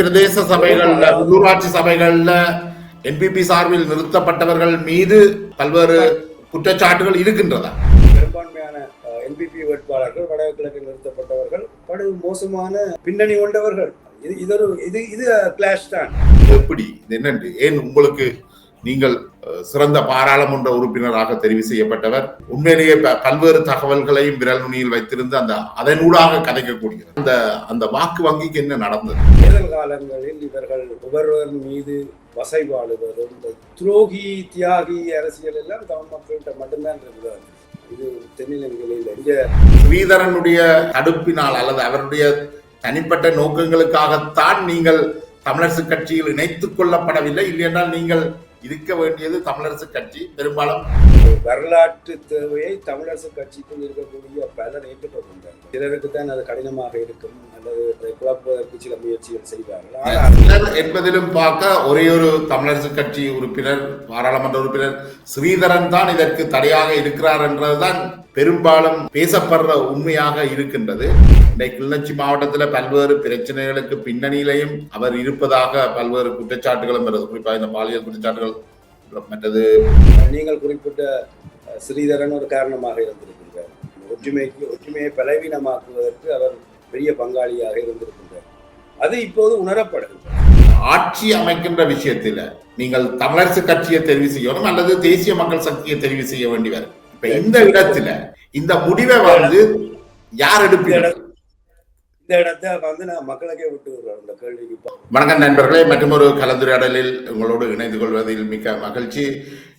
பிரதேச சபைகள்ல உள்ளூராட்சி சபைகள்ல என்பிபி சார்பில் நிறுத்தப்பட்டவர்கள் மீது பல்வேறு குற்றச்சாட்டுகள் இருக்கின்றதா பெரும்பான்மையான என்பிபி வேட்பாளர்கள் வடகிழக்கில் நிறுத்தப்பட்டவர்கள் படு மோசமான பின்னணி கொண்டவர்கள். இது இது இது கிளாஷ் தான். எப்படி? இது என்னன்று? ஏன் உங்களுக்கு நீங்கள் சிறந்த பாராளுமன்ற உறுப்பினராக தெரிவு செய்யப்பட்டவர். உண்மையிலேயே பல்வேறு தகவல்களையும் விரல் நுனியில் வைத்திருந்து அந்த அதனூடாக கதைக்கக்கூடிய அந்த அந்த வாக்கு வங்கிக்கு என்ன நடந்தது? தேர்தல் காலங்களில் இவர்கள் ஒவ்வொருவர் மீது வசைபாடுவதும் இந்த துரோகி தியாகி அரசியல் எல்லாம் தமிழ் மக்கள்கிட்ட மட்டும்தான் இருக்குது இது தென்னிலங்கையில் இங்க ஸ்ரீதரனுடைய தடுப்பினால் அல்லது அவருடைய தனிப்பட்ட நோக்கங்களுக்காகத்தான் நீங்கள் தமிழரசு கட்சியில் இணைத்துக் கொள்ளப்படவில்லை. இல்லையென்றால் நீங்கள் இருக்க வேண்டியது தமிழரசு கட்சி பெரும்பாலும். வரலாற்று தேவையை தமிழரசு கட்சிக்குள் இருக்கக்கூடிய பலர் ஏற்றுக்கொள்கின்றனர் சிலருக்கு தான் அது கடினமாக இருக்கும் அல்லது அதை குழப்புவதற்கு சில முயற்சிகள் சிலர் என்பதிலும் பார்க்க ஒரே ஒரு தமிழரசு கட்சி உறுப்பினர் பாராளுமன்ற உறுப்பினர் ஸ்ரீதரன் தான் இதற்கு தடையாக இருக்கிறார் என்றதுதான் பெரும்பாலும் பேசப்படுற உண்மையாக இருக்கின்றது. இன்றைக்கு கிளிநொச்சி மாவட்டத்துல பல்வேறு பிரச்சனைகளுக்கு பின்னணியிலையும் அவர் இருப்பதாக பல்வேறு குற்றச்சாட்டுகளும் வருது. குறிப்பாக இந்த பாலியல் குற்றச்சாட்டுகள் மற்றது நீங்கள் குறிப்பிட்ட ஸ்ரீதரன் ஒரு காரணமாக இருந்திருக்கின்றார். ஒற்றுமைக்கு ஒற்றுமையை பலவீனமாக்குவதற்கு அவர் பெரிய பங்காளியாக இருந்திருக்கின்றார். அது இப்போது உணரப்படுகின்றது ஆட்சி அமைக்கின்ற விஷயத்துல நீங்கள் தமிழரசு கட்சியை தெரிவு செய்யணும் அல்லது தேசிய மக்கள் சக்தியை தெரிவு செய்ய வேண்டி வரும். இப்ப இந்த இடத்துல இந்த முடிவை வந்து யார் எடுப்பீர்கள் இந்த இடத்த வந்து நான் மக்களுக்கே விட்டு விடுறேன் இந்த கேள்விக்கு வணக்கம் நண்பர்களே மற்றும் ஒரு கலந்துரையாடலில் உங்களோடு இணைந்து கொள்வதில் மிக்க மகிழ்ச்சி.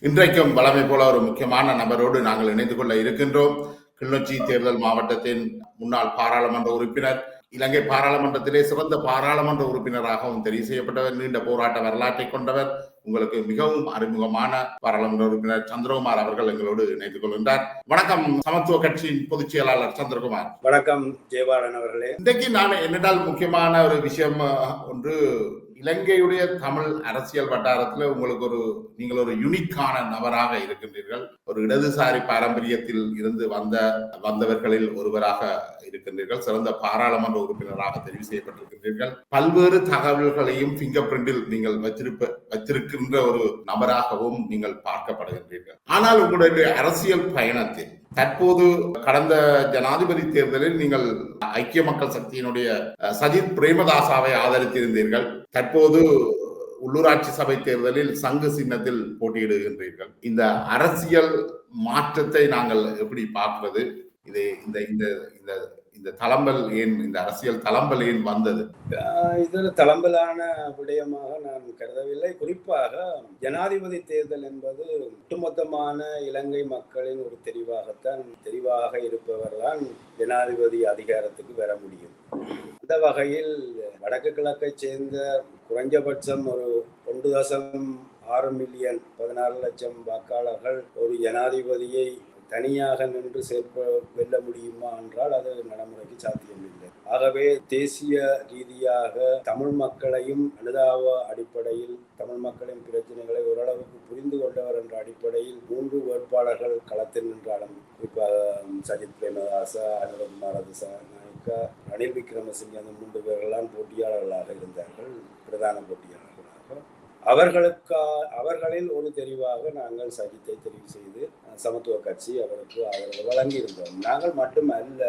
இன்றைக்கும் வளமை போல ஒரு முக்கியமான நபரோடு நாங்கள் இணைந்து கொள்ள இருக்கின்றோம். கிளிநொச்சி தேர்தல் மாவட்டத்தின் முன்னாள் பாராளுமன்ற உறுப்பினர் இலங்கை பாராளுமன்றத்திலே சிறந்த பாராளுமன்ற உறுப்பினராகவும் தெரிவு செய்யப்பட்டவர் நீண்ட போராட்ட வரலாற்றை கொண்டவர் உங்களுக்கு மிகவும் அறிமுகமான பாராளுமன்ற உறுப்பினர் சந்திரகுமார் அவர்கள் எங்களோடு இணைந்து கொள்கின்றார். வணக்கம் சமத்துவ கட்சியின் பொதுச் செயலாளர் சந்திரகுமார். வணக்கம் ஜெயபாலன் அவர்களே. இன்றைக்கு நான் என்னென்றால் முக்கியமான ஒரு விஷயம் ஒன்று இலங்கையுடைய தமிழ் அரசியல் வட்டாரத்தில் உங்களுக்கு ஒரு நீங்கள் ஒரு யுனிக்கான நபராக இருக்கின்றீர்கள். ஒரு இடதுசாரி பாரம்பரியத்தில் இருந்து வந்த வந்தவர்களில் ஒருவராக இருக்கின்றீர்கள். சிறந்த பாராளுமன்ற உறுப்பினராக தெரிவு செய்யப்பட்டிருக்கின்றீர்கள். பல்வேறு தகவல்களையும் பிங்கர் பிரிண்டில் நீங்கள் வச்சிருப்ப வச்சிருக்கின்ற ஒரு நபராகவும் நீங்கள் பார்க்கப்படுகின்றீர்கள். ஆனால் உங்களுடைய அரசியல் பயணத்தில் தற்போது கடந்த ஜனாதிபதி தேர்தலில் நீங்கள் ஐக்கிய மக்கள் சக்தியினுடைய சஜித் பிரேமதாசாவை ஆதரித்திருந்தீர்கள். தற்போது உள்ளூராட்சி சபை தேர்தலில் சங்கு சின்னத்தில் போட்டியிடுகின்றீர்கள். இந்த அரசியல் மாற்றத்தை நாங்கள் எப்படி பார்க்கிறது? இது இந்த இந்த இந்த இந்த தளம்பல் ஏன் இந்த அரசியல் தளம்பல் ஏன் வந்தது? இதில் இது ஒரு தளம்பலான விடயமாக நான் கருதவில்லை. குறிப்பாக ஜனாதிபதி தேர்தல் என்பது ஒட்டுமொத்தமான இலங்கை மக்களின் ஒரு தெரிவாகத்தான் தெரிவாக இருப்பவர்தான் ஜனாதிபதி அதிகாரத்துக்கு வர முடியும். அந்த வகையில் வடக்கு கிழக்கை சேர்ந்த குறைஞ்சபட்சம் ஒரு ஒன்று தசம் ஆறு மில்லியன் பதினாறு லட்சம் வாக்காளர்கள் ஒரு ஜனாதிபதியை தனியாக நின்று செயற்ப வெல்ல முடியுமா என்றால் அது நடைமுறைக்கு சாத்தியமில்லை. ஆகவே தேசிய ரீதியாக தமிழ் மக்களையும் அனுதாப அடிப்படையில் தமிழ் மக்களின் பிரச்சனைகளை ஓரளவுக்கு புரிந்து கொண்டவர் என்ற அடிப்படையில் மூன்று வேட்பாளர்கள் களத்தில் நின்றாலும் குறிப்பாக சஜித் பிரேமதாசா அனுரகுமார நாயக்கா ரணில் விக்ரமசிங்க அந்த மூன்று பேர்கள்லாம் போட்டியாளர்களாக இருந்தார்கள் பிரதான போட்டியாளர் அவர்களுக்கா அவர்களில் ஒரு தெரிவாக நாங்கள் சஜித்தை தெரிவு செய்து சமத்துவ கட்சி அவருக்கு ஆதரவு வழங்கியிருந்தோம். நாங்கள் மட்டுமல்ல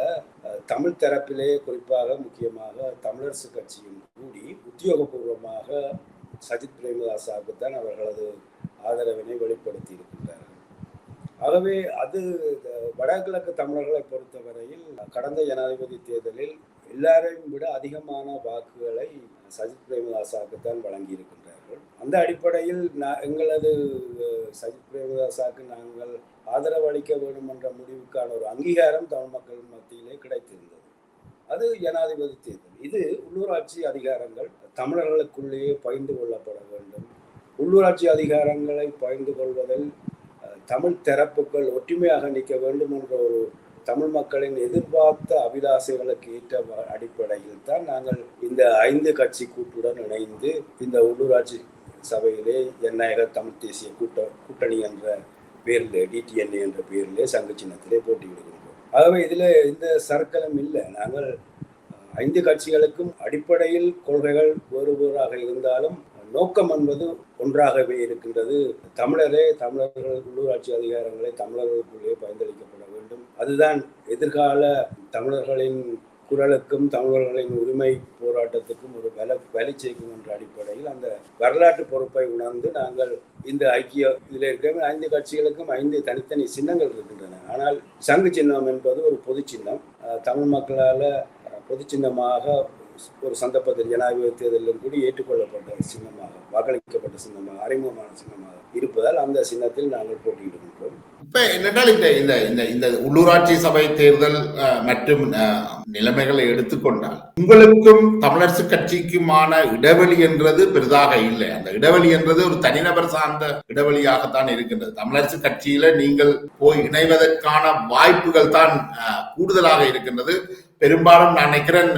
தமிழ் தரப்பிலே குறிப்பாக முக்கியமாக தமிழரசு கட்சியும் கூடி உத்தியோகபூர்வமாக சஜித் பிரேமதாசாவுக்கு தான் அவர்களது ஆதரவினை வெளிப்படுத்தி இருக்கின்றார்கள் ஆகவே அது வடகிழக்கு தமிழர்களை பொறுத்தவரையில் கடந்த ஜனாதிபதி தேர்தலில் எல்லாரையும் விட அதிகமான வாக்குகளை சஜித் பிரேமதாசாவுக்கு தான் வழங்கியிருக்கின்றார்கள் அந்த அடிப்படையில் நான் எங்களது சஜித் பிரேமதாசாக்கு நாங்கள் ஆதரவு அளிக்க வேண்டும் என்ற முடிவுக்கான ஒரு அங்கீகாரம் தமிழ் மக்கள் மத்தியிலே கிடைத்திருந்தது. அது ஜனாதிபதி தேர்தல். இது உள்ளூராட்சி அதிகாரங்கள் தமிழர்களுக்குள்ளேயே பகிர்ந்து கொள்ளப்பட வேண்டும். உள்ளூராட்சி அதிகாரங்களை பகிர்ந்து கொள்வதில் தமிழ் தரப்புகள் ஒற்றுமையாக நிற்க வேண்டும் என்ற ஒரு தமிழ் மக்களின் எதிர்பார்த்த அபிலாசைகளுக்கு ஏற்ற அடிப்படையில் தான் நாங்கள் இந்த ஐந்து கட்சி கூட்டுடன் இணைந்து இந்த உள்ளூராட்சி சபையிலே ஜனநாயக தமிழ் தேசிய கூட்ட கூட்டணி என்ற பேரில் டிடிஎன்ஏ என்ற பேரிலே சங்க சின்னத்திலே போட்டியிடுகின்றோம். ஆகவே இதில் எந்த சர்க்கலும் இல்லை. நாங்கள் ஐந்து கட்சிகளுக்கும் அடிப்படையில் கொள்கைகள் வேறு வேறாக இருந்தாலும் நோக்கம் என்பது ஒன்றாகவே இருக்கின்றது. தமிழரே தமிழர்கள் உள்ளூராட்சி அதிகாரங்களை தமிழர்களுக்குள்ளே பயந்தளிக்க வேண்டும். அதுதான் எதிர்கால தமிழர்களின் குரலுக்கும் தமிழர்களின் உரிமை போராட்டத்துக்கும் ஒரு வல வலி செய்யும் என்ற அடிப்படையில் அந்த வரலாற்று பொறுப்பை உணர்ந்து நாங்கள் இந்த ஐக்கிய இதில் இருக்கிற ஐந்து கட்சிகளுக்கும் ஐந்து தனித்தனி சின்னங்கள் இருக்கின்றன. ஆனால் சங்கு சின்னம் என்பது ஒரு பொது சின்னம். தமிழ் மக்களால் பொது சின்னமாக ஒரு சந்தர்ப்பத்தில் ஜனாதிபதி தேர்தலிலும் கூட ஏற்றுக்கொள்ளப்பட்ட சின்னமாக வாக்களிக்கப்பட்ட சின்னமாக அறிமுகமான சின்னமாக இருப்பதால் அந்த சின்னத்தில் நாங்கள் போட்டியிடுகின்றோம். இப்ப என்னென்றால் இந்த இந்த இந்த இந்த உள்ளூராட்சி சபை தேர்தல் மற்றும் நிலைமைகளை எடுத்துக்கொண்டால் உங்களுக்கும் தமிழரசு கட்சிக்குமான இடைவெளி என்றது பெரிதாக இல்லை. அந்த இடைவெளி என்றது ஒரு தனிநபர் சார்ந்த இடைவெளியாகத்தான் இருக்கின்றது. தமிழரசு கட்சியில நீங்கள் போய் இணைவதற்கான வாய்ப்புகள் தான் கூடுதலாக இருக்கின்றது. பெரும்பாலும் நான் நினைக்கிறேன்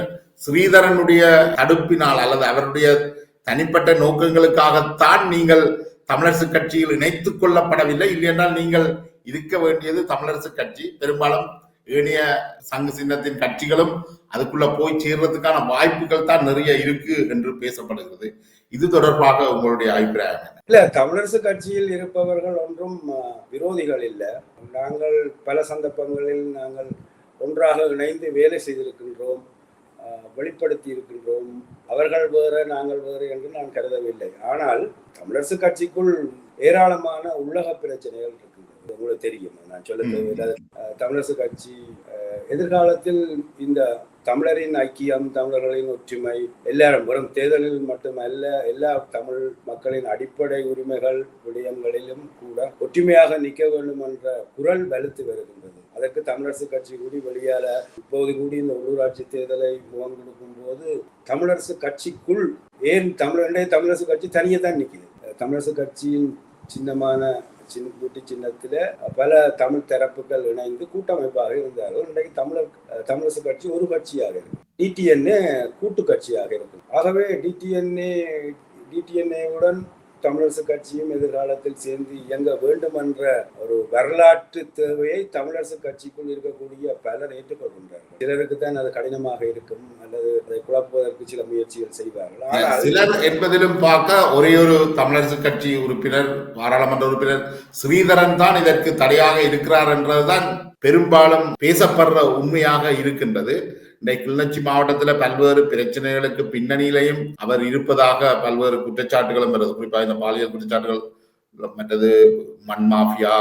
ஸ்ரீதரனுடைய தடுப்பினால் அல்லது அவருடைய தனிப்பட்ட நோக்கங்களுக்காகத்தான் நீங்கள் தமிழரசு கட்சியில் இணைத்துக் கொள்ளப்படவில்லை. இல்லையென்றால் நீங்கள் இருக்க வேண்டியது தமிழரசு கட்சி. பெரும்பாலும் ஏனைய சங்க சின்னத்தின் கட்சிகளும் அதுக்குள்ள போய் சேர்றதுக்கான வாய்ப்புகள் தான் நிறைய இருக்கு என்று பேசப்படுகிறது. இது தொடர்பாக உங்களுடைய அபிப்பிராயம் இல்ல தமிழரசு கட்சியில் இருப்பவர்கள் ஒன்றும் விரோதிகள் இல்லை. நாங்கள் பல சந்தர்ப்பங்களில் நாங்கள் ஒன்றாக இணைந்து வேலை செய்திருக்கின்றோம் வெளிப்படுத்தி இருக்கின்றோம். அவர்கள் வேறு நாங்கள் வேறு என்று நான் கருதவில்லை. ஆனால் தமிழரசு கட்சிக்குள் ஏராளமான உள்ளக பிரச்சனைகள் இருக்கு. உங்களுக்கு தெரியும். நான் சொல்ல தமிழரசு கட்சி எதிர்காலத்தில் இந்த தமிழரின் ஐக்கியம் தமிழர்களின் ஒற்றுமை எல்லாரும் வெறும் தேர்தலில் மட்டுமல்ல எல்லா தமிழ் மக்களின் அடிப்படை உரிமைகள் விடயங்களிலும் கூட ஒற்றுமையாக நிற்க வேண்டும் என்ற குரல் வலுத்து வருகின்றது. அதற்கு தமிழரசு கட்சி கூடி வெளியால இப்போது கூடி இந்த உள்ளூராட்சி தேர்தலை முகம் கொடுக்கும் போது தமிழரசு கட்சிக்குள் ஏன் தமிழ் தமிழரசு கட்சி தனியே தான் நிற்குது தமிழரசு கட்சியின் சின்னமான சின்ன கூட்டு சின்னத்தில் பல தமிழ் தரப்புகள் இணைந்து கூட்டமைப்பாக இருந்தார்கள். இன்றைக்கு தமிழர் தமிழரசு கட்சி ஒரு கட்சியாக இருக்கு. டிடிஎன்ஏ கூட்டு கட்சியாக இருக்கும் ஆகவே டிடிஎன்ஏ டிடிஎன்ஏவுடன் தமிழரசு கட்சியும் எதிர்காலத்தில் சேர்ந்து இயங்க வேண்டும் என்ற ஒரு வரலாற்று தேவையை தமிழரசு கட்சிக்குள் இருக்கக்கூடிய பலர் ஏற்றுக்கொள்கின்றார்கள். சிலருக்கு தான் அது கடினமாக இருக்கும் அல்லது அதை குழப்புவதற்கு சில முயற்சிகள் செய்வார்கள். சிலர் என்பதிலும் பார்க்க ஒரே ஒரு தமிழரசு கட்சி உறுப்பினர் பாராளுமன்ற உறுப்பினர் ஸ்ரீதரன் தான் இதற்கு தடையாக இருக்கிறார் என்றதுதான் பெரும்பாலும் பேசப்படுற உண்மையாக இருக்கின்றது. இன்றைக்கு கிளிநொச்சி மாவட்டத்துல பல்வேறு பிரச்சனைகளுக்கு பின்னணியிலையும் அவர் இருப்பதாக பல்வேறு குற்றச்சாட்டுகளும் வருது. குறிப்பாக இந்த பாலியல் குற்றச்சாட்டுகள் மற்றது மண் மாஃபியா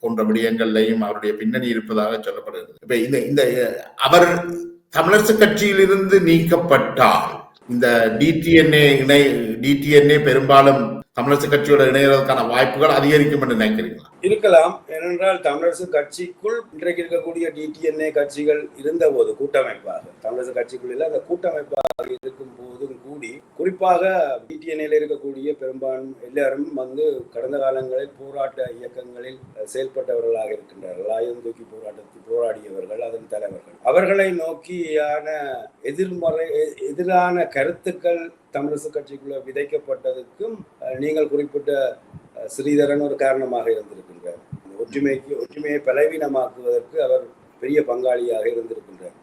போன்ற விடயங்கள்லையும் அவருடைய பின்னணி இருப்பதாக சொல்லப்படுகிறது. இப்ப இந்த இந்த அவர் தமிழரசு கட்சியிலிருந்து நீக்கப்பட்டால் இந்த டிடிஎன்ஏ இணை டிடிஎன்ஏ பெரும்பாலும் தமிழரசு கட்சியோட இணையறதுக்கான வாய்ப்புகள் அதிகரிக்கும் என்று நினைக்கிறீங்களா? இருக்கலாம். ஏனென்றால் தமிழரசு கட்சிக்குள் இன்றைக்கு இருக்கக்கூடிய டிடிஎன்ஏ கட்சிகள் இருந்தபோது கூட்டமைப்பாக தமிழரசு கட்சிக்குள்ள அந்த கூட்டமைப்பாக இருக்கும் போதும் கூடி குறிப்பாக நிலையில் இருக்கக்கூடிய பெரும்பான் எல்லாரும் வந்து கடந்த காலங்களில் போராட்ட இயக்கங்களில் செயல்பட்டவர்களாக இருக்கின்றார்கள். ஆயுதம் தூக்கி போராட்டத்தில் போராடியவர்கள் அதன் தலைவர்கள். அவர்களை நோக்கியான எதிர்மறை எதிரான கருத்துக்கள் தமிழரசு கட்சிக்குள்ள விதைக்கப்பட்டதுக்கும் நீங்கள் குறிப்பிட்ட ஸ்ரீதரன் ஒரு காரணமாக இருந்திருக்கின்றார். ஒற்றுமைக்கு ஒற்றுமையை பலவீனமாக்குவதற்கு அவர் பெரிய பங்காளியாக இருந்திருக்கின்றார்.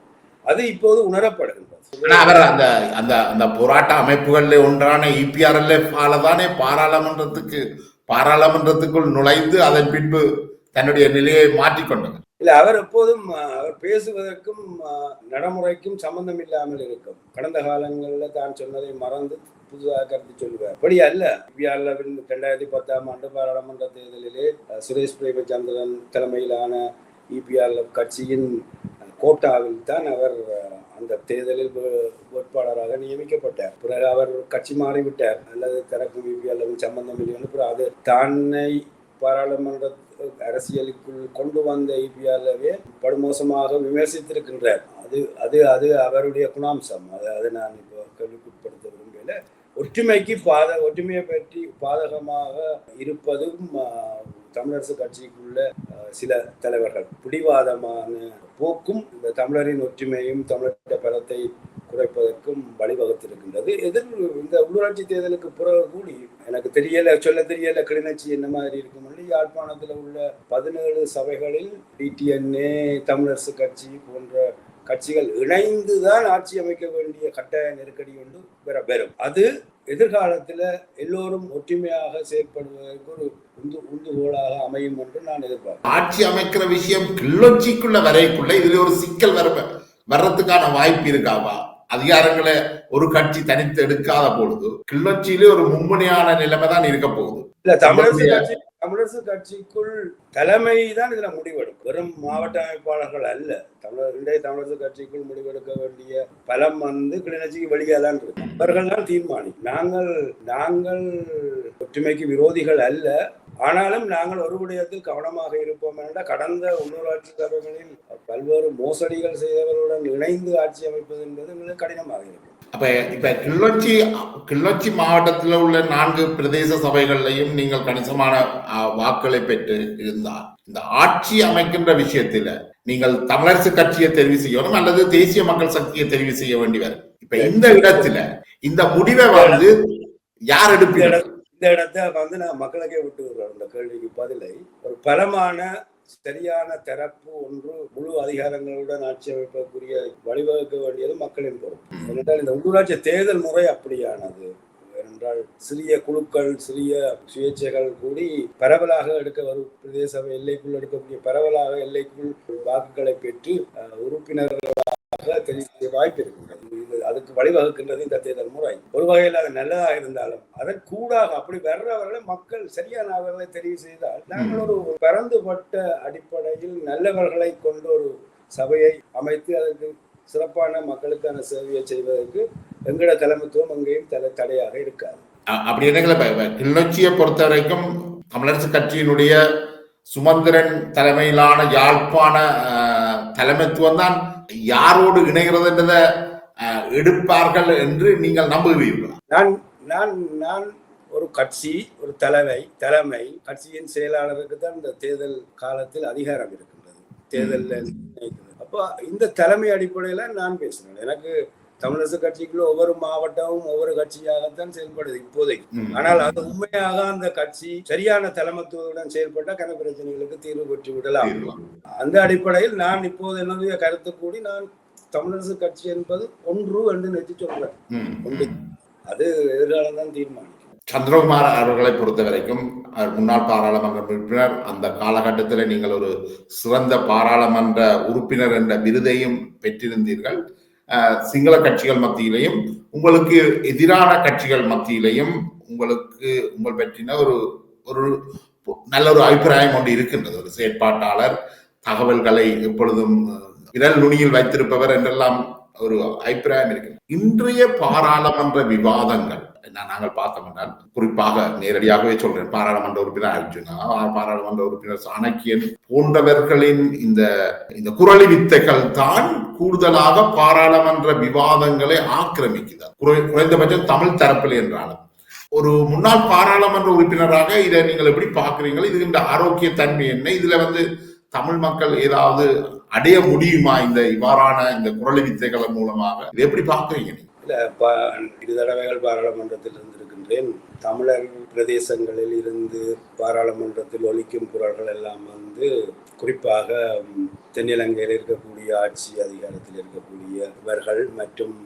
அது இப்போது உணரப்படுகின்றது. ஆனா அவர் அந்த அந்த அந்த போராட்ட அமைப்புகள்ல ஒன்றான இபிஆர்எல்எஃப் தானே பாராளுமன்றத்துக்கு பாராளுமன்றத்துக்குள் நுழைந்து அதன் பின்பு தன்னுடைய நிலையை மாற்றிக்கொண்டது இல்ல அவர் எப்போதும் அவர் பேசுவதற்கும் நடைமுறைக்கும் சம்பந்தம் இல்லாமல் இருக்கும். கடந்த காலங்களில் தான் சொன்னதை மறந்து புதுதாக கருத்து சொல்லுவார். அப்படி அல்ல. இந்தியாவில் ரெண்டாயிரத்தி பத்தாம் ஆண்டு பாராளுமன்ற தேர்தலிலே சுரேஷ் பிரேமச்சந்திரன் தலைமையிலான இபிஆர்எல் கட்சியின் கோட்டாவில் தான் அவர் அந்த தேர்தலில் வேட்பாளராக நியமிக்கப்பட்டார். பிறகு அவர் கட்சி மாறிவிட்டார். அல்லது தனக்கும் அல்லது சம்பந்தம் இல்லை பிறகு அது தன்னை பாராளுமன்ற அரசியலுக்குள் கொண்டு வந்த ஐபிஆர்லவே படுமோசமாக விமர்சித்திருக்கின்றார். அது அது அது அவருடைய குணாம்சம். அது அதை நான் இப்போ கேள்விக்குட்படுத்த விரும்பல ஒற்றுமைக்கு பாத ஒற்றுமையை பற்றி பாதகமாக இருப்பதும் தமிழரசு கட்சிக்குள்ள சில தலைவர்கள். பிடிவாதமான போக்கும் இந்த தமிழரின் ஒற்றுமையும் தமிழர் பலத்தை குறைப்பதற்கும் வழிவகுத்திருக்கின்றது. எதிர் இந்த உள்ளூராட்சி தேர்தலுக்கு பிறகு கூடி எனக்கு தெரியல சொல்ல தெரியல கிளிநொச்சி என்ன மாதிரி இருக்கும் யாழ்ப்பாணத்தில் உள்ள பதினேழு சபைகளில் டிடிஎன்ஏ தமிழரசு கட்சி போன்ற கட்சிகள் இணைந்துதான் ஆட்சி அமைக்க வேண்டிய கட்டாய நெருக்கடி ஒன்று பெற பெறும். அது எதிர்காலத்தில் எல்லோரும் ஒற்றுமையாக செயற்படுவதற்கு ஒரு உந்து உந்துகோலாக அமையும் என்று நான் எதிர்பார்க்கிறேன். ஆட்சி அமைக்கிற விஷயம் கிள்ளொச்சிக்குள்ள வரைக்குள்ள இதுல ஒரு சிக்கல் வர வர்றதுக்கான வாய்ப்பு இருக்காவா? அதிகாரங்களை ஒரு கட்சி தனித்து எடுக்காத பொழுது கிள்ளொச்சியிலே ஒரு மும்முனையான நிலைமை தான் இருக்க போகுது. இல்ல தமிழரசு கட்சி தமிழரசு கட்சிக்குள் தலைமை தான் இதுல முடிவெடுக்கும் வெறும் மாவட்ட அமைப்பாளர்கள் அல்ல. தமிழர் இன்றைய தமிழரசு கட்சிக்குள் முடிவெடுக்க வேண்டிய பலம் வந்து கிளிநொச்சிக்கு வெளியே தான் இருக்கு. அவர்கள் தான் தீர்மானிக்கும். நாங்கள் நாங்கள் ஒற்றுமைக்கு விரோதிகள் அல்ல. ஆனாலும் நாங்கள் ஒரு விடயத்தில் கவனமாக இருப்போம் என்றால் கடந்த உள்ளூராட்சி தலைவர்களில் பல்வேறு மோசடிகள் செய்தவர்களுடன் இணைந்து ஆட்சி அமைப்பது என்பது மிக கடினமாக இருக்கும். அப்ப இப்ப கிள்ளொச்சி கிள்ளொச்சி மாவட்டத்தில் உள்ள நான்கு பிரதேச சபைகள்லையும் நீங்கள் கணிசமான வாக்குகளை பெற்று இருந்தால் இந்த ஆட்சி அமைக்கின்ற விஷயத்துல நீங்கள் தமிழரசு கட்சியை தெரிவு செய்யணும் அல்லது தேசிய மக்கள் சக்தியை தெரிவு செய்ய வேண்டி வரும். இப்ப இந்த இடத்துல இந்த முடிவை வந்து யார் இட- இந்த இடத்த வந்து நான் மக்களுக்கே விட்டு விடுறேன். இந்த கேள்விக்கு பதிலை ஒரு பலமான சரியான தரப்பு ஒன்று முழு அதிகாரங்களுடன் ஆட்சி அமைப்பதற்குரிய வழிவகுக்க வேண்டியது மக்களின் பொறுப்பு. ஏனென்றால் இந்த உள்ளூராட்சி தேர்தல் முறை அப்படியானது. ஏனென்றால் சிறிய குழுக்கள் சிறிய சுயேட்சைகள் கூடி பரவலாக எடுக்க வரும் பிரதேச எல்லைக்குள் எடுக்கக்கூடிய பரவலாக எல்லைக்குள் வாக்குகளை பெற்று உறுப்பினர்களாக தெரிவிக்க வாய்ப்பு இருக்கின்றது. இது அதுக்கு வழிவகுக்கின்றது இந்த தேர்தல் முறை. ஒரு வகையில் அது நல்லதாக இருந்தாலும் அதன் கூடாக அப்படி வர்றவர்களை மக்கள் சரியான அவர்களை தெரிவு செய்தால் நாங்கள் ஒரு பரந்துபட்ட அடிப்படையில் நல்லவர்களை கொண்டு ஒரு சபையை அமைத்து அதற்கு சிறப்பான மக்களுக்கான சேவையை செய்வதற்கு எங்களோட தலைமைத்துவம் அங்கேயும் தலை தடையாக இருக்காது. அப்படி என்னங்கள கிளர்ச்சியை பொறுத்த வரைக்கும் தமிழரசு கட்சியினுடைய சுமந்திரன் தலைமையிலான யாழ்ப்பாண தலைமைத்துவம் தான் யாரோடு இணைகிறதுன்றத எடுப்பார்கள் என்று நீங்கள் நம்புகிறீர்களா நான் நான் நான் ஒரு கட்சி ஒரு தலைமை தலைமை கட்சியின் செயலாளருக்கு தான் இந்த தேர்தல் காலத்தில் அதிகாரம் இருக்கின்றது தேர்தலில். அப்போ இந்த தலைமை அடிப்படையில் நான் பேசுகிறேன் எனக்கு தமிழரசு கட்சிக்குள்ள ஒவ்வொரு மாவட்டமும் ஒவ்வொரு கட்சியாகத்தான் செயல்படுது இப்போதைக்கு. ஆனால் அது உண்மையாக அந்த கட்சி சரியான தலைமத்துவத்துடன் செயல்பட்ட கன பிரச்சனைகளுக்கு தீர்வு பெற்று விடலாம். அந்த அடிப்படையில் நான் இப்போது என்னுடைய கருத்து கூடி நான் தமிழரசு கட்சி என்பது ஒன்று என்று நிறுத்தி சொல்றேன். அது எதிர்காலம் தான் தீர்மானிக்கும். சந்திரகுமார் அவர்களை பொறுத்த வரைக்கும் முன்னாள் பாராளுமன்ற உறுப்பினர் அந்த காலகட்டத்தில் நீங்கள் ஒரு சிறந்த பாராளுமன்ற உறுப்பினர் என்ற விருதையும் பெற்றிருந்தீர்கள். சிங்கள கட்சிகள் மத்தியிலையும் உங்களுக்கு எதிரான கட்சிகள் மத்தியிலையும் உங்களுக்கு உங்கள் பற்றின ஒரு ஒரு நல்ல ஒரு அபிப்பிராயம் ஒன்று இருக்கின்றது. ஒரு செயற்பாட்டாளர் தகவல்களை எப்பொழுதும் அஹ், விரல் நுனியில் வைத்திருப்பவர் என்றெல்லாம் ஒரு அபிப்பிராயம் இருக்கு இன்றைய பாராளுமன்ற விவாதங்கள் என்ன நாங்கள் பார்த்தோம் என்றால் குறிப்பாக நேரடியாகவே சொல்றேன் பாராளுமன்ற உறுப்பினர் அர்ஜுனா பாராளுமன்ற உறுப்பினர் சாணக்கியன் போன்றவர்களின் இந்த இந்த குரலி வித்தைகள் தான் கூடுதலாக பாராளுமன்ற விவாதங்களை ஆக்கிரமிக்குது குறை- குறைந்தபட்சம் தமிழ் தரப்பில் என்றாலும். ஒரு முன்னாள் பாராளுமன்ற உறுப்பினராக இதை நீங்கள் எப்படி பார்க்குறீங்களோ இது இந்த ஆரோக்கிய தன்மை என்ன? இதுல வந்து தமிழ் மக்கள் ஏதாவது அடைய முடியுமா இந்த இவ்வாறான இந்த குரல் வித்தைகள் மூலமாக? இதை எப்படி பார்க்குறீங்க இல்லை இரு தடவைகள் பாராளுமன்றத்தில் இருந்திருக்கின்றேன். தமிழர் பிரதேசங்களில் இருந்து பாராளுமன்றத்தில் ஒழிக்கும் குரல்கள் எல்லாம் வந்து குறிப்பாக தென்னிலங்கையில் இருக்கக்கூடிய ஆட்சி அதிகாரத்தில் இருக்கக்கூடிய இவர்கள் மற்றும்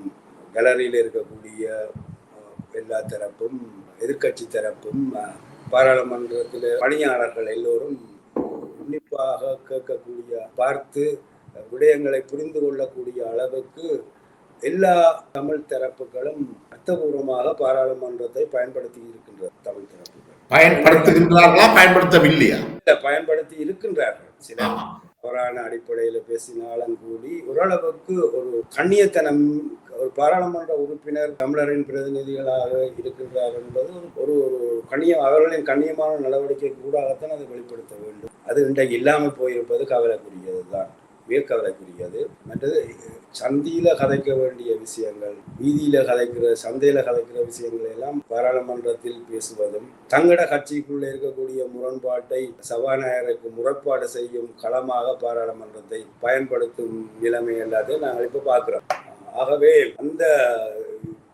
கேலரியில் இருக்கக்கூடிய எல்லா தரப்பும் எதிர்க்கட்சி தரப்பும் பாராளுமன்றத்தில் பணியாளர்கள் எல்லோரும் உன்னிப்பாக கேட்கக்கூடிய பார்த்து விடயங்களை புரிந்து கொள்ளக்கூடிய அளவுக்கு எல்லா தமிழ் தரப்புகளும் அர்த்தபூர்வமாக பாராளுமன்றத்தை பயன்படுத்தி இருக்கின்றது தமிழ் தரப்புகள். பயன்படுத்துகின்றார்களா பயன்படுத்தவில்லையா? பயன்படுத்தி இருக்கின்றார்கள். சில. புராண அடிப்படையில் பேசினாலும் கூடி ஓரளவுக்கு ஒரு கண்ணியத்தனம் ஒரு பாராளுமன்ற உறுப்பினர் தமிழரின் பிரதிநிதிகளாக இருக்கின்றார் என்பது ஒரு- ஒரு ஒரு கண்ணியம் அவர்களின் கண்ணியமான நடவடிக்கை கூடாகத்தான் அதை வெளிப்படுத்த வேண்டும். அது இன்றைக்கு இல்லாமல் போயிருப்பது கவலைக்குரியது தான் மிக மற்றது சந்தியில கதைக்க வேண்டிய விஷயங்கள் வீதியில கதைக்கிற சந்தையில கதைக்கிற விஷயங்களை எல்லாம் பாராளுமன்றத்தில் பேசுவதும் தங்கட கட்சிக்குள்ள இருக்கக்கூடிய முரண்பாட்டை சபாநாயகருக்கு முரண்பாடு செய்யும் களமாக பாராளுமன்றத்தை பயன்படுத்தும் நிலைமை அல்லாது நாங்கள் இப்ப பார்க்குறோம். ஆகவே அந்த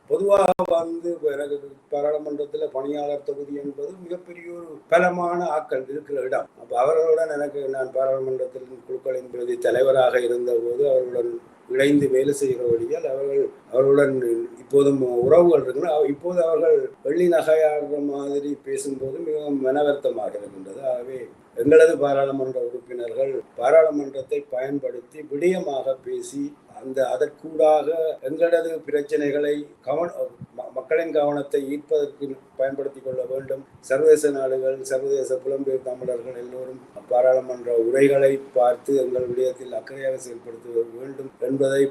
பொதுவாக வந்து எனக்கு பாராளுமன்றத்தில் பணியாளர் தொகுதி என்பது மிகப்பெரிய ஒரு பலமான ஆக்கள் இருக்கிற இடம். அப்போ அவர்களுடன் எனக்கு நான் பாராளுமன்றத்தில் குழுக்களின் பிரதி தலைவராக இருந்தபோது அவர்களுடன் இணைந்து வேலை செய்கிற வழியால் அவர்கள் அவர்களுடன் இப்போதும் உறவுகள் இருக்குன்னா இப்போது அவர்கள் வெள்ளி நகையாடுற மாதிரி பேசும்போது மிகவும் மனவருத்தமாக இருக்கின்றது. ஆகவே எங்களது பாராளுமன்ற உறுப்பினர்கள் பாராளுமன்றத்தை பயன்படுத்தி விடயமாக பேசி அந்த அதற்கூடாக எங்களது பிரச்சனைகளை கவன மக்களின் கவனத்தை ஈர்ப்பதற்கு பயன்படுத்தி கொள்ள வேண்டும். சர்வதேச நாடுகள் சர்வதேச புலம்பெயர் தமிழர்கள் எல்லோரும் பாராளுமன்ற உரைகளை பார்த்து எங்கள் விடயத்தில் அக்கறையாக செயல்படுத்த வேண்டும் என்பதை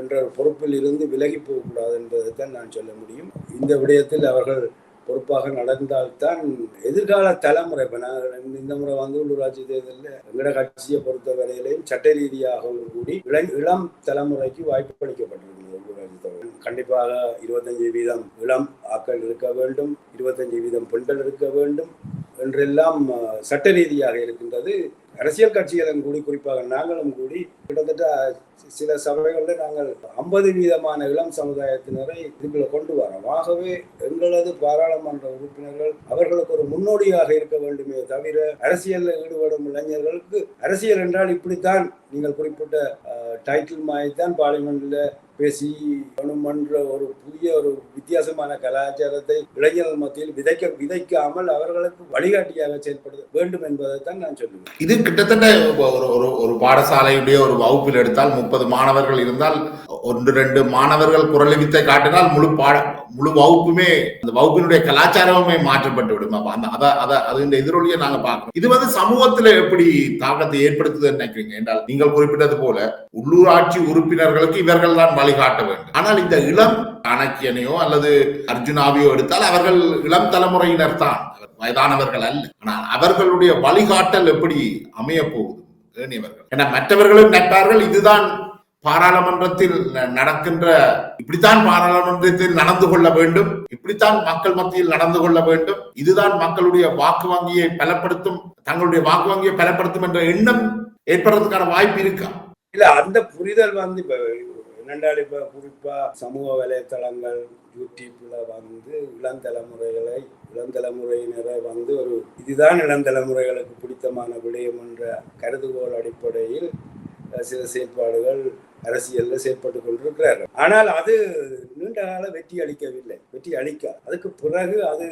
என்ற பொறுப்பில் இருந்து விலகி போகக்கூடாது என்பதைத்தான் நான் சொல்ல முடியும். இந்த விடயத்தில் அவர்கள் பொறுப்பாக நடந்தால்தான் எதிர்கால தலைமுறை. இப்போ நாங்கள் இந்த முறை வந்து உள்ளூராட்சி தேர்தலில் எங்களோட கட்சியை பொறுத்த வரையிலையும் சட்ட ரீதியாகவும் கூடி இளம் இளம் தலைமுறைக்கு வாய்ப்பு அளிக்கப்பட்டிருக்கிறது உள்ளூராட்சி தேர்தல் கண்டிப்பாக இருபத்தஞ்சு வீதம் இளம் ஆக்கள் இருக்க வேண்டும் இருபத்தஞ்சு வீதம் பெண்கள் இருக்க வேண்டும் என்றெல்லாம் சட்ட ரீதியாக இருக்கின்றது. அரசியல் கட்சிகளும் கூடி குறிப்பாக நாங்களும் கூடி கிட்டத்தட்ட சில சபைகளில் நாங்கள் ஐம்பது வீதமான இளம் சமுதாயத்தினரை இதுக்குள்ள கொண்டு வரோம். ஆகவே எங்களது பாராளுமன்ற உறுப்பினர்கள் அவர்களுக்கு ஒரு முன்னோடியாக இருக்க வேண்டுமே தவிர அரசியலில் ஈடுபடும் இளைஞர்களுக்கு அரசியல் என்றால் இப்படித்தான். நீங்கள் குறிப்பிட்ட டைட்டில் மாய்த்தான் பார்லிமெண்ட்ல பேசி வேணுமென்ற ஒரு புதிய ஒரு வித்தியாசமான கலாச்சாரத்தை இளைஞர்கள் மத்தியில் விதைக்க விதைக்காமல் அவர்களுக்கு வழிகாட்டியாக செயல்பட வேண்டும் என்பதை தான் நான் சொல்லுவேன். இது கிட்டத்தட்ட ஒரு ஒரு ஒரு பாடசாலையுடைய ஒரு வகுப்பில் எடுத்தால் முப்பது மாணவர்கள் இருந்தால் ஒன்று ரெண்டு மாணவர்கள் குரலித்தை காட்டினால் முழு பாட முழு வகுப்புமே அந்த வகுப்பினுடைய கலாச்சாரமே மாற்றப்பட்டு விடும். அப்ப அந்த அத அத அது இந்த எதிரொலியை நாங்க பார்க்கணும். இது வந்து சமூகத்துல எப்படி தாக்கத்தை ஏற்படுத்துதுன்னு நினைக்கிறீங்க? என்றால் நீங்கள் குறிப்பிட்டது போல உள்ளூராட்சி உறுப்பினர்களுக்கு இவர்கள் தான் வழிகாட்ட வேண்டும். ஆனால் இந்த இளம் சாணக்கியனையோ அல்லது அர்ஜுனாவையோ எடுத்தால் அவர்கள் இளம் தலைமுறையினர் தான். வயதானவர்கள் அல்ல. ஆனால் அவர்களுடைய வழிகாட்டல் எப்படி அமைய போகுது? ஏனியவர்கள் ஏன்னா மற்றவர்களும் நட்டார்கள். இதுதான் பாராளுமன்றத்தில் ந- நடக்கின்ற இப்படித்தான் பாராளுமன்றத்தில் நடந்து கொள்ள வேண்டும். இப்படித்தான் மக்கள் மத்தியில் நடந்து கொள்ள வேண்டும். இதுதான் மக்களுடைய வாக்கு வங்கியை பலப்படுத்தும் தங்களுடைய வாக்கு வங்கியை பலப்படுத்தும் என்ற எண்ணம் ஏற்படுறதுக்கான வாய்ப்பு இருக்கா? இல்ல அந்த புரிதல் வந்து இப்ப என்னென்றால் இப்ப குறிப்பா சமூக வலைத்தளங்கள் யூடியூப்ல வந்து இளந்தலைமுறைகளை இளந்தலைமுறையினரை வந்து ஒரு இதுதான் இளந்தலைமுறைகளுக்கு பிடித்தமான விடயம் என்ற கருதுகோள் அடிப்படையில் சில செயல்பாடுகள் அரசியல்ல செயற்பட்டு கொண்டிருக்கிறார்கள். ஆனால் அது நீண்ட கால வெற்றி அளிக்கவில்லை. வெற்றி அளிக்க. அதுக்கு பிறகு அது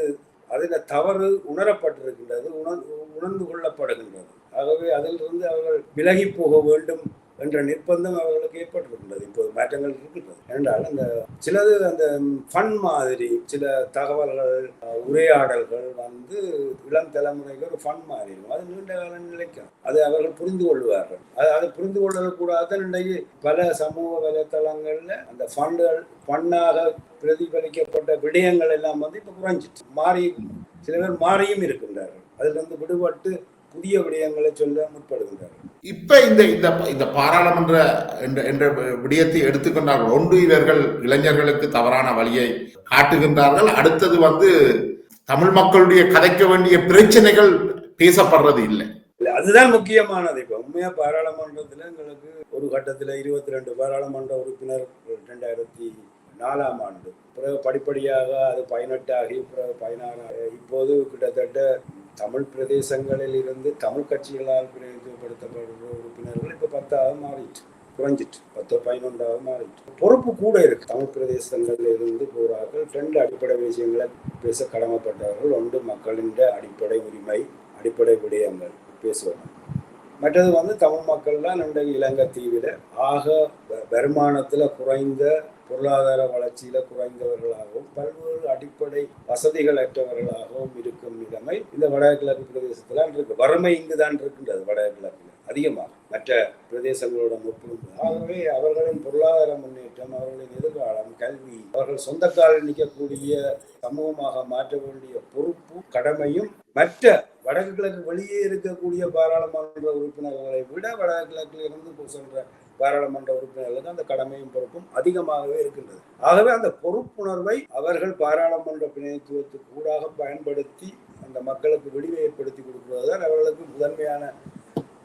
அதில் தவறு உணரப்பட்டிருக்கின்றது உணர் உணர்ந்து கொள்ளப்படுகின்றது. ஆகவே அதிலிருந்து அவர்கள் விலகி போக வேண்டும் என்ற நிர்பந்தம் அவர்களுக்கு ஏற்பட்டிருக்கின்றது இப்போது மாற்றங்கள் இருக்கின்றது என்றால் அந்த சிலது அந்த ஃபன் மாதிரி சில தகவல்கள் உரையாடல்கள் வந்து இளம் தலைமுறைக்கு ஒரு ஃபன் மாதிரி இருக்கும். அது நீண்ட கால நிலைக்கும் அது அவர்கள் புரிந்து கொள்வார்கள். அது அதை புரிந்து கொள்ளக்கூடாத இன்றைக்கு பல சமூக வலைத்தளங்களில் அந்த ஃபண்டுகள் ஃபன்னாக பிரதிபலிக்கப்பட்ட விடயங்கள் எல்லாம் வந்து இப்போ குறைஞ்சிச்சு மாறி சில பேர் மாறியும் இருக்கின்றார்கள். அதிலிருந்து விடுபட்டு புதிய விடயங்களை சொல்ல முற்படுகின்றார்கள். இப்ப இந்த இந்த இந்த பாராளுமன்ற என்ற என்ற விடயத்தை எடுத்துக்கொண்டார்கள் ஒன்று இவர்கள் இளைஞர்களுக்கு தவறான வழியை காட்டுகின்றார்கள். அடுத்தது வந்து தமிழ் மக்களுடைய கதைக்க வேண்டிய பிரச்சனைகள் பேசப்படுறது இல்லை. அதுதான் முக்கியமானது. இப்ப உண்மையா பாராளுமன்றத்துல எங்களுக்கு ஒரு கட்டத்துல இருபத்தி ரெண்டு பாராளுமன்ற உறுப்பினர் ரெண்டாயிரத்தி நாலாம் ஆண்டு. பிறகு படிப்படியாக அது பதினெட்டாகி பிறகு பதினாறு இப்போது கிட்டத்தட்ட தமிழ் பிரதேசங்களில் இருந்து தமிழ் கட்சிகளால் பிரதிநிதித்துவப்படுத்தப்படுற உறுப்பினர்கள் இப்போ பத்தாவது மாறிட்டு குறைஞ்சிட்டு பத்து பதினொன்றாவது மாறிட்டு. பொறுப்பு கூட இருக்கு. தமிழ் பிரதேசங்களில் இருந்து போறார்கள். ரெண்டு அடிப்படை விஷயங்களை பேச கடமைப்பட்டவர்கள். ஒன்று மக்களின் அடிப்படை உரிமை அடிப்படை விடயங்கள். பேசுவாங்க மற்றது வந்து தமிழ் மக்கள் தான் இன்றைக்கு இலங்கை தீவில். ஆக வருமானத்தில் குறைந்த பொருளாதார வளர்ச்சியில குறைந்தவர்களாகவும் பல்வேறு அடிப்படை வசதிகள் அற்றவர்களாகவும் இருக்கும் நிலைமை இந்த வடகிழக்கு பிரதேசத்துல இருக்கு. வறுமை இங்குதான் இருக்கின்றது வடகிழக்குல அதிகமாக. மற்ற பிரதேசங்களோட ஒப்பிடும்போது ஆகவே அவர்களின் பொருளாதார முன்னேற்றம் அவர்களின் எதிர்காலம் கல்வி அவர்கள் சொந்த காலில் நிற்கக்கூடிய சமூகமாக மாற்ற வேண்டிய பொறுப்பு கடமையும் மற்ற வடக்கு கிழக்கு வெளியே இருக்கக்கூடிய பாராளுமன்ற உறுப்பினர்களை விட வடக்கு கிழக்கில் இருந்து சென்ற பாராளுமன்ற உறுப்பினர்களுக்கு அந்த கடமையும் பொறுப்பும் அதிகமாகவே இருக்கின்றது. ஆகவே அந்த பொறுப்புணர்வை அவர்கள் பாராளுமன்ற பிரதிநிதித்துவத்துக்கு ஊடாக பயன்படுத்தி அந்த மக்களுக்கு விடிவை ஏற்படுத்தி கொடுப்பதுதான் அவர்களுக்கு முதன்மையான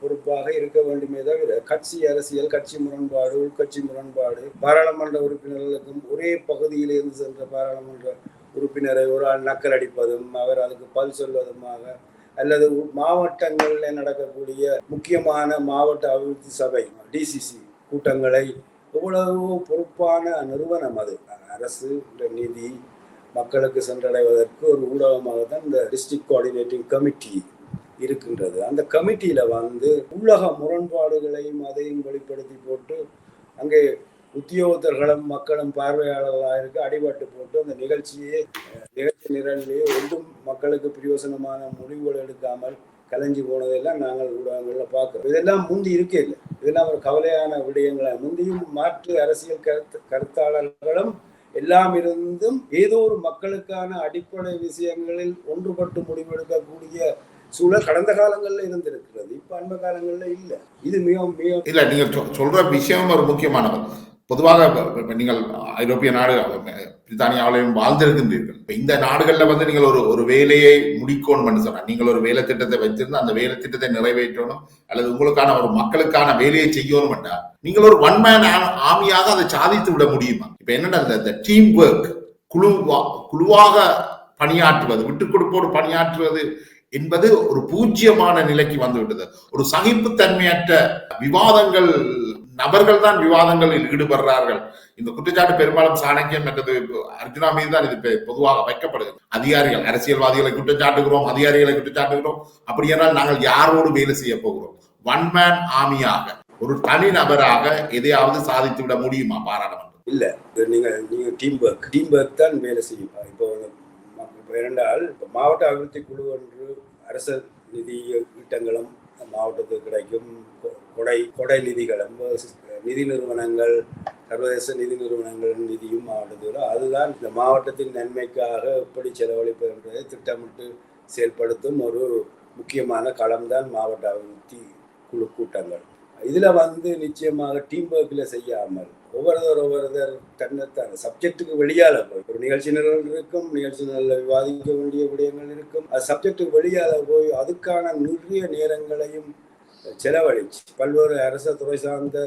பொறுப்பாக இருக்க வேண்டுமே தவிர கட்சி அரசியல் கட்சி முரண்பாடு உள்கட்சி முரண்பாடு பாராளுமன்ற உறுப்பினர்களுக்கும் ஒரே பகுதியில் இருந்து சென்ற பாராளுமன்ற உறுப்பினரை ஒரு ஆள் நக்கல் அடிப்பதும் அவர் அதுக்கு பல் சொல்வதுமாக அல்லது மாவட்டங்களில் நடக்கக்கூடிய முக்கியமான மாவட்ட அபிவிருத்தி சபை டிசிசி கூட்டங்களை எவ்வளவு பொறுப்பான நிறுவனம் அது. அரசு நிதி மக்களுக்கு சென்றடைவதற்கு ஒரு ஊடகமாக தான் இந்த டிஸ்ட்ரிக்ட் கோஆர்டினேட்டிங் கமிட்டி இருக்கின்றது. அந்த கமிட்டியில் வந்து உள்ளக முரண்பாடுகளையும் அதையும் வெளிப்படுத்தி போட்டு அங்கே உத்தியோகத்தர்களும் மக்களும் பார்வையாளர்களாக இருக்க அடிபட்டு போட்டு அந்த நிகழ்ச்சியே நிகழ்ச்சி நிரலிலேயே ஒன்றும் மக்களுக்கு பிரயோசனமான முடிவுகள் எடுக்காமல் கலைஞ்சு போனதெல்லாம் நாங்கள் ஊடகங்கள்ல பார்க்குறோம். இதெல்லாம் முந்தி இருக்கே இல்லை இதெல்லாம் ஒரு கவலையான விடயங்களை? முந்தியும் மாற்று அரசியல் கருத்து கருத்தாளர்களும் எல்லாம் இருந்தும் ஏதோ ஒரு மக்களுக்கான அடிப்படை விஷயங்களில் ஒன்றுபட்டு முடிவெடுக்கக்கூடிய சூழல் கடந்த காலங்களில் இருந்திருக்கிறது. இப்ப அன்ப காலங்களில் இல்ல. இது மிகவும் மிக இல்ல நீங்க சொல்ற விஷயம் ஒரு முக்கியமானவர் பொதுவாக இப்போ நீங்கள் ஐரோப்பிய நாடு பிரித்தானியாவிலையும் வாழ்ந்திருக்கின்றீர்கள். இப்ப இந்த நாடுகள்ல வந்து நீங்கள் ஒரு ஒரு வேலையை முடிக்கணும்னு சொன்னா நீங்கள் ஒரு வேலை திட்டத்தை வைத்திருந்து அந்த வேலை திட்டத்தை நிறைவேற்றணும் அல்லது உங்களுக்கான ஒரு மக்களுக்கான வேலையை செய்யணும் நீங்கள் ஒரு ஒன் மேன் ஆமியாக அதை சாதித்து விட முடியுமா? இப்ப என்னடா இந்த டீம் ஒர்க் குழு குழுவாக பணியாற்றுவது விட்டு கொடுப்போடு பணியாற்றுவது என்பது ஒரு பூஜ்யமான நிலைக்கு வந்துவிட்டது. ஒரு சகிப்புத்தன்மையற்ற விவாதங்கள் நபர்கள் தான் விவாதங்களில் ஈடுபடுறார்கள். இந்த குற்றச்சாட்டு பெரும்பாலும் சாணக்கியம் என்றது அர்ஜுனா மீது தான் இது பெ- பொதுவாக வைக்கப்படுகிறது. அதிகாரிகள் அரசியல்வாதிகளை குற்றச்சாட்டுகிறோம் அதிகாரிகளை குற்றச்சாட்டுகிறோம். என்றால் நாங்கள் யாரோடு வேலை செய்ய போகிறோம்? ஒன் மேன் ஆமியாக ஒரு தனி நபராக எதையாவது சாதித்து விட முடியுமா பாராளுமன்றம்? இல்ல நீங்க நீங்க டீம் ஒர்க் டீம் ஒர்க் தான் வேலை செய்யும். இப்போ இப்போ இரண்டால் இப்போ மாவட்ட அபிவிருத்தி குழு ஒன்று அரசு நிதி திட்டங்களும் மாவட்டத்துக்கு கிடைக்கும். கொ- கொடை கொடை நிதிகளும் நிதி நிறுவனங்கள் சர்வதேச நிதி நிறுவனங்களின் நிதியும் மாவட்டத்தில் அதுதான் இந்த மாவட்டத்தின் நன்மைக்காக எப்படி செலவழிப்பது என்பதை திட்டமிட்டு செயல்படுத்தும் ஒரு முக்கியமான களம்தான் மாவட்ட அபிவிருத்தி குழு கூட்டங்கள். இதில் வந்து நிச்சயமாக டீம் ஒர்க்கில் செய்யாமல் ஒவ்வொருத்தர் ஒவ்வொருத்தர் தன்னைத்தான சப்ஜெக்ட்டுக்கு வெளியால் போய் நிகழ்ச்சி நிரல் இருக்கும் நிகழ்ச்சி நிரலில் விவாதிக்க வேண்டிய விடயங்கள் இருக்கும். அது சப்ஜெக்ட் வெளியால போய் அதுக்கான நிறைய நேரங்களையும் செலவழிச்சு பல்வேறு அரச துறை சார்ந்த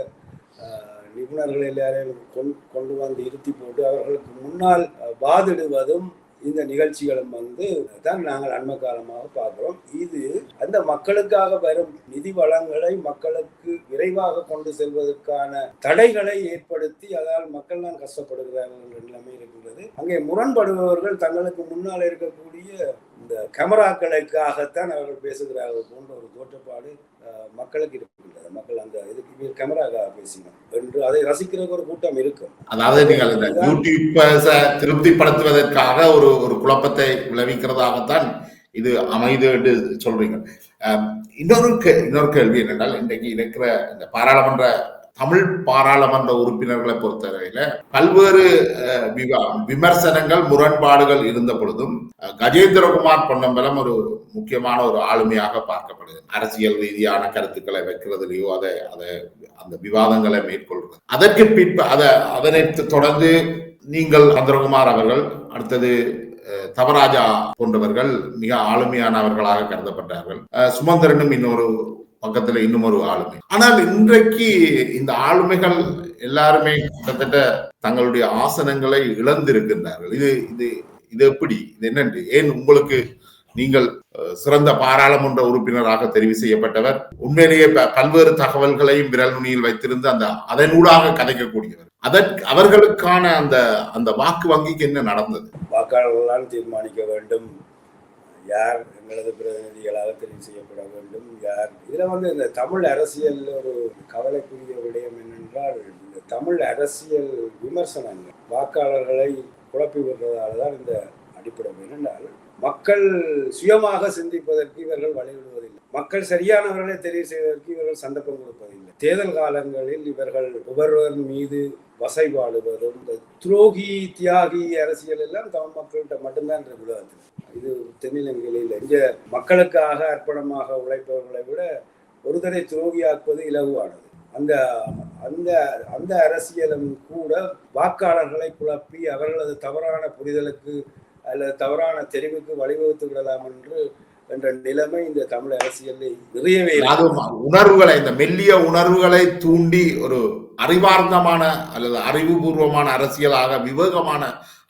நிபுணர்கள் எல்லாரையும் கொண்டு கொண்டு வந்து இருத்தி போட்டு அவர்களுக்கு முன்னால் வாதிடுவதும் இந்த நிகழ்ச்சிகளும் வந்து தான் நாங்கள் அண்மை காலமாக பார்க்கிறோம். இது அந்த மக்களுக்காக வரும் நிதி வளங்களை மக்களுக்கு விரைவாக கொண்டு செல்வதற்கான தடைகளை ஏற்படுத்தி அதால் மக்கள் தான் கஷ்டப்படுகிறார்கள் என்ற நிலைமை இருக்கின்றது. அங்கே முரண்படுபவர்கள் தங்களுக்கு முன்னால் இருக்கக்கூடிய இந்த கேமராக்களுக்காகத்தான் அவர்கள் பேசுகிறார்கள் போன்ற ஒரு தோற்றப்பாடு மக்களுக்கு இருக்கின்றது. மக்கள் அந்த இதுக்கு கேமராக்காக பேசினோம் என்று அதை ரசிக்கிற ஒரு கூட்டம் இருக்கும். அதாவது நீங்கள் இந்த யூடியூப்பர்ஸ திருப்திப்படுத்துவதற்காக ஒரு ஒரு குழப்பத்தை விளைவிக்கிறதாகத்தான் இது அமைது என்று சொல்றீங்க. இன்னொரு கே- இன்னொரு கேள்வி என்னென்றால் இன்றைக்கு இருக்கிற இந்த பாராளுமன்ற தமிழ் பாராளுமன்ற உறுப்பினர்களை பொறுத்தவரையில பல்வேறு விமர்சனங்கள் முரண்பாடுகள் இருந்த பொழுதும் கஜேந்திரகுமார் பொன்னம்பலம் ஒரு முக்கியமான ஒரு ஆளுமையாக பார்க்கப்படுது. அரசியல் ரீதியான கருத்துக்களை வைக்கிறதுலையோ அதை அதை அந்த விவாதங்களை மேற்கொள்றது. அதற்கு பின்பு அதை அதனை தொடர்ந்து நீங்கள் சந்திரகுமார் அவர்கள் அடுத்தது தவராஜா போன்றவர்கள் மிக ஆளுமையானவர்களாக கருதப்பட்டார்கள். சுமந்திரனும் இன்னொரு பக்கத்துல இன்னும் ஒரு ஆளுமை. ஆனால் இன்றைக்கு இந்த ஆளுமைகள் எல்லாருமே கிட்டத்தட்ட தங்களுடைய ஆசனங்களை இழந்திருக்கின்றார்கள். இது இது இது எப்படி? இது என்ன ஏன் உங்களுக்கு நீங்கள் சிறந்த பாராளுமன்ற உறுப்பினராக தெரிவு செய்யப்பட்டவர்? உண்மையிலேயே ப- பல்வேறு தகவல்களையும் விரல் நுனியில் வைத்திருந்து அந்த அதனூடாக கதைக்கக்கூடியவர். அதற்கு அவர்களுக்கான அந்த அந்த வாக்கு வங்கிக்கு என்ன நடந்தது? வாக்காளர்களால் தீர்மானிக்க வேண்டும். யார் எங்களது பிரதிநிதிகளாக தெரிவு செய்யப்பட வேண்டும்? யார்? இதில் வந்து இந்த தமிழ் அரசியல் ஒரு கவலைக்குரிய விடயம் என்னென்றால் இந்த தமிழ் அரசியல் விமர்சனங்கள் வாக்காளர்களை குழப்பி விடுறதால தான் இந்த அடிப்படை என்னென்றால் மக்கள் சுயமாக சிந்திப்பதற்கு இவர்கள் வழிவிடுவதில்லை. மக்கள் சரியானவர்களை தெரிவு செய்வதற்கு இவர்கள் சந்தர்ப்பம் கொடுப்பதில்லை. தேர்தல் காலங்களில் இவர்கள் ஒவ்வொருவர் மீது வசைபாடுவதும் இந்த துரோகி தியாகி அரசியல் எல்லாம் தமிழ் மக்கள்கிட்ட மட்டும்தான் இருக்கு உலகத்தில். இது தென்னிலங்கையில் இங்கே மக்களுக்காக அர்ப்பணமாக உழைப்பவர்களை விட ஒருதரை துரோகியாக்குவது இலகுவானது. அந்த அந்த அந்த அரசியலும் கூட வாக்காளர்களை குழப்பி அவர்களது தவறான புரிதலுக்கு அல்லது தவறான தெரிவுக்கு வழிவகுத்து விடலாம் என்று என்ற நிலைமை இந்த தமிழ் அரசியலில் நிறையவே அது உணர்வுகளை இந்த மெல்லிய உணர்வுகளை தூண்டி ஒரு அறிவார்ந்தமான அல்லது அறிவுபூர்வமான அரசியலாக விவேகமான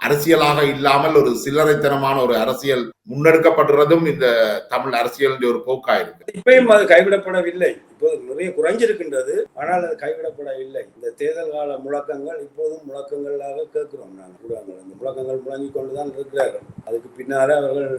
அரசியலாக இல்லாமல் ஒரு சில்லறைத்தனமான ஒரு அரசியல் முன்னெடுக்கப்படுறதும் இந்த தமிழ் அரசியல் ஒரு போக்காயிருக்கு. இப்பயும் அது கைவிடப்படவில்லை. இப்போது நிறைய குறைஞ்சிருக்கின்றது. ஆனால் அது கைவிடப்படவில்லை. இந்த தேர்தல் கால முழக்கங்கள் இப்போதும் முழக்கங்களாக கேட்கிறோம் நாங்கள் ஊடகங்கள் அந்த முழக்கங்கள் முழங்கி கொண்டுதான் இருக்கிறார்கள். அதுக்கு பின்னால அவர்கள்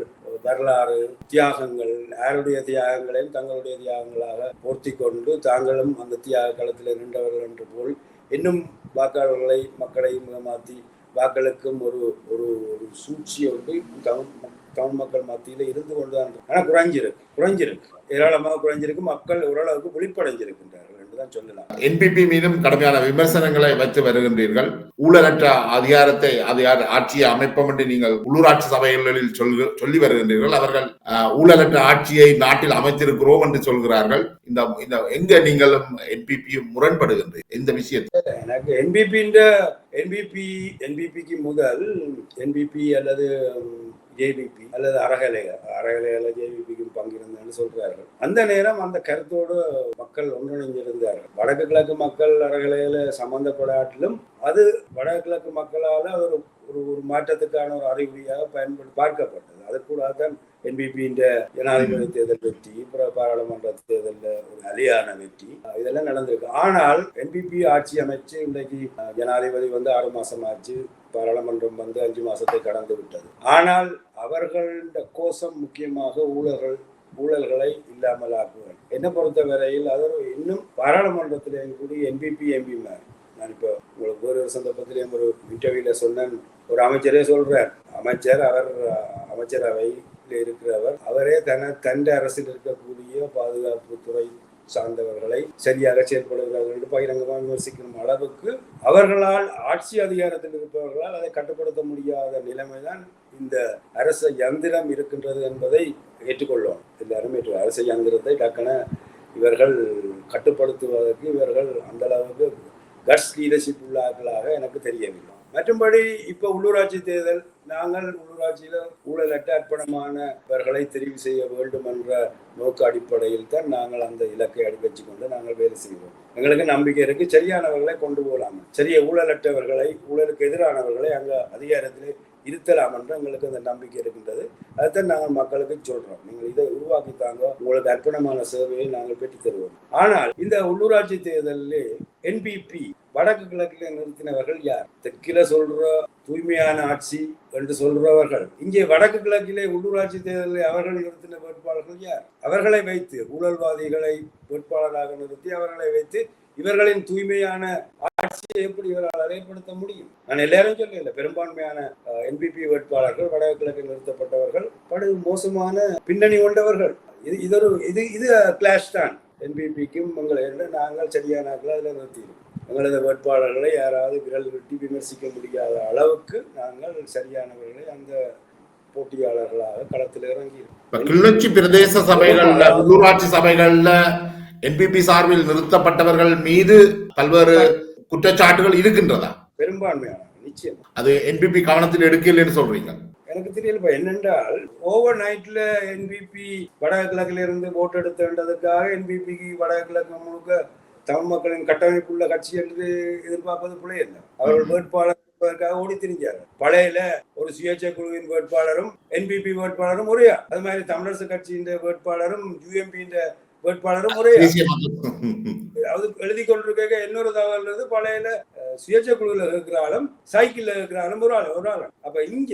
வரலாறு தியாகங்கள் யாருடைய தியாகங்களையும் தங்களுடைய தியாகங்களாக போர்த்தி கொண்டு தாங்களும் அந்த தியாக களத்தில் நின்றவர்கள் என்று போல் இன்னும் வாக்காளர்களை மக்களை மாற்றி வாக்களுக்கும் ஒரு ஒரு ஒரு சூழ்ச்சி வந்து தமிழ் தமிழ் மக்கள் மத்தியில் இருந்து கொண்டுதான் இருக்கு. ஆனால் குறைஞ்சிருக்கு. குறைஞ்சிருக்கு. ஏராளமாக குறைஞ்சிருக்கு. மக்கள் ஓரளவுக்கு விழிப்படைஞ்சிருக்கின்றார்கள். என்றுதான் சொல்லலாம். என்பிபி மீதும் கடுமையான விமர்சனங்களை வைத்து வருகின்றீர்கள். ஊழலற்ற அதிகாரத்தை அதிகார ஆட்சியை அமைப்போம் என்று நீங்கள் உள்ளூராட்சி சபைகளில் சொல்லு வருகின்றீர்கள். அவர்கள் ஊழலற்ற ஆட்சியை நாட்டில் அமைத்திருக்கிறோம் என்று சொல்கிறார்கள். இந்த இந்த எங்க நீங்களும் என்பிபியும் முரண்படுகின்றீர்கள் இந்த விஷயத்தில் எனக்கு என்பிபின்ற என்பிபி என்பிபிக்கு முதல் என்பிபி அல்லது ஜேபிபி அல்லது அறகலைக அறகலையில ஜேபிபிக்கும் பங்கிருந்தேன்னு சொல்றார்கள் அந்த நேரம் அந்த கருத்தோடு மக்கள் ஒன்றிணைஞ்சிருந்தார்கள். வடக்கு கிழக்கு மக்கள் அறகலையில சம்பந்தப்படாட்டிலும் அது வடக்கு கிழக்கு மக்களால் அது ஒரு ஒரு ஒரு மாற்றத்துக்கான ஒரு அறிகுறியாக பயன்படு பார்க்கப்பட்டது. அது கூட தான் என்பிபின்ற ஜனாதிபதி தேர்தல் வெற்றி அப்புறம் பாராளுமன்ற தேர்தலில் ஒரு அலியான வெற்றி இதெல்லாம் நடந்திருக்கு. ஆனால் என்பிபி ஆட்சி அமைச்சு இன்றைக்கு ஜனாதிபதி வந்து ஆறு மாசம் ஆச்சு. பாராளுமன்றம் வந்து அஞ்சு மாசத்தை கடந்து விட்டது. ஆனால் அவர்கள கோஷம் முக்கியமாக ஊழல்கள் ஊழல்களை இல்லாமல் ஆக்குவது என்னை பொறுத்த வரையில் அது இன்னும் பாராளுமன்றத்திலேயும் கூடிய என்பிபி எம்பி மேர் நான் இப்போ உங்களுக்கு ஒரு ஒரு சந்தர்ப்பத்திலேயும் ஒரு இன்டர்வியூல சொன்னேன். ஒரு அமைச்சரே சொல்றார். அமைச்சர் அவர் அமைச்சரவையில் இருக்கிறவர் அவரே தன தந்த அரசில் இருக்கக்கூடிய பாதுகாப்பு துறை சார்ந்தவர்களை சரியாக செயல்படுகிறார்கள் என்று பகிரங்கமாக விமர்சிக்கும் அளவுக்கு அவர்களால் ஆட்சி அதிகாரத்தில் இருப்பவர்களால் அதை கட்டுப்படுத்த முடியாத நிலைமைதான் இந்த அரச யந்திரம் இருக்கின்றது என்பதை ஏற்றுக்கொள்ளும் எல்லாரும் ஏற்று அரச யந்திரத்தை டக்குன இவர்கள் கட்டுப்படுத்துவதற்கு இவர்கள் அந்த அளவுக்கு கட்ஸ் லீடர்ஷிப் உள்ளார்களாக எனக்கு தெரியவில்லை. மற்றும்படி இப்போ உள்ளூராட்சி தேர்தல் நாங்கள் உள்ளூராட்சியில் ஊழலற்ற அர்ப்பணமானவர்களை தெரிவு செய்ய வேண்டும் என்ற நோக்க அடிப்படையில் தான் நாங்கள் அந்த இலக்கை அடி வச்சு கொண்டு நாங்கள் வேலை செய்வோம். எங்களுக்கு நம்பிக்கை இருக்கு. சரியானவர்களை கொண்டு போகலாம் சரிய ஊழலற்றவர்களை ஊழலுக்கு எதிரானவர்களை அங்கே அதிகாரத்திலே இருத்தலாம் என்று எங்களுக்கு அந்த நம்பிக்கை இருக்கின்றது. அதுதான் நாங்கள் மக்களுக்கு சொல்றோம். நீங்கள் இதை உருவாக்கி தாங்க உங்களுக்கு அர்ப்பணமான சேவையை நாங்கள் பெற்றுத் தருவோம். ஆனால் இந்த உள்ளூராட்சி தேர்தலில் என்பிபி வடக்கு கிழக்கில் நிறுத்தினவர்கள் யார்? தெற்கில சொல்ற தூய்மையான ஆட்சி என்று சொல்றவர்கள். இங்கே வடக்கு கிழக்கிலே உள்ளூராட்சி தேர்தலில் அவர்கள் நிறுத்தின வேட்பாளர்கள் யார்? அவர்களை வைத்து ஊழல்வாதிகளை வேட்பாளராக நிறுத்தி அவர்களை வைத்து இவர்களின் தூய்மையான ஆட்சியை எப்படி இவரால் ஏற்படுத்த முடியும்? நான் எல்லாரும் சொல்லல. பெரும்பான்மையான என்பிபி வேட்பாளர்கள் வடக்கு கிழக்கில் நிறுத்தப்பட்டவர்கள் படு மோசமான பின்னணி கொண்டவர்கள். இது இது ஒரு இது இது கிளாஷ் தான். என்பிபிக்கும் உங்களை நாங்கள் சரியான அதில் நிறுத்தியிருக்கோம். எங்களது வேட்பாளர்களை யாராவது விரல் விட்டு விமர்சிக்க முடியாத அளவுக்கு நாங்கள் சரியானவர்களை அந்த போட்டியாளர்களாக களத்தில் இறங்கி கிளிநொச்சி பிரதேச சபைகள்ல உள்ளூராட்சி சபைகள்ல என்பிபி சார்பில் நிறுத்தப்பட்டவர்கள் மீது பல்வேறு குற்றச்சாட்டுகள் இருக்கின்றதா? பெரும்பான்மையான நிச்சயம். அது என்பிபி கவனத்தில் எடுக்கலைன்னு சொல்றீங்க. எனக்கு தெரியல என்னென்றால் ஓவர் நைட்ல என்பிபி வடகிழக்குல இருந்து ஓட்டு எடுத்துன்றதுக்காக என்பிபிக்கு வடகிழக்கு முழுக்க தமிழ் மக்களின் கட்டமைப்புள்ள கட்சி என்று எதிர்பார்ப்பது பிள்ளை இல்லை அவர்கள் வேட்பாளர் ஓடி திரிஞ்சார் பழையில ஒரு சுயேட்சை குழுவின் வேட்பாளரும் என்பிபி வேட்பாளரும் ஒரே அது மாதிரி தமிழரசு கட்சியின் வேட்பாளரும் யூஎம்பியின் வேட்பாளரும் ஒரே அது எழுதி கொண்டிருக்க இன்னொரு தகவல் வந்து பழையில சுயேட்சை குழுவில் இருக்கிறாலும் சைக்கிள்ல இருக்கிறாலும் ஒரு ஆள் ஒரு ஆள். அப்ப இங்க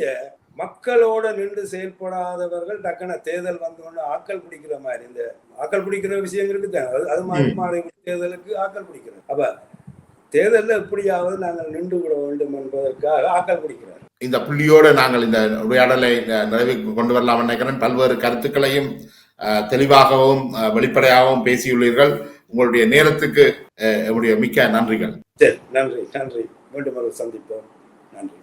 மக்களோட நின்று செயல்படாதவர்கள் டக்குன தேர்தல் வந்தோடனே ஆக்கள் பிடிக்கிற மாதிரி இந்த ஆக்கள் பிடிக்கிற விஷயம் இருக்குதான் அது மாதிரி மாறி தேர்தலுக்கு ஆக்கள் பிடிக்கிறது. அப்ப தேர்தலில் எப்படியாவது நாங்கள் நின்று விட வேண்டும் என்பதற்காக ஆக்கள் பிடிக்கிறார். இந்த புள்ளியோடு நாங்கள் இந்த உரையாடலை நிறைவுக்கு கொண்டு வரலாம் நினைக்கிறேன். பல்வேறு கருத்துக்களையும் தெளிவாகவும் வெளிப்படையாகவும் பேசியுள்ளீர்கள். உங்களுடைய நேரத்துக்கு என்னுடைய மிக்க நன்றிகள். சரி நன்றி நன்றி. மீண்டும் ஒரு சந்திப்போம். நன்றி.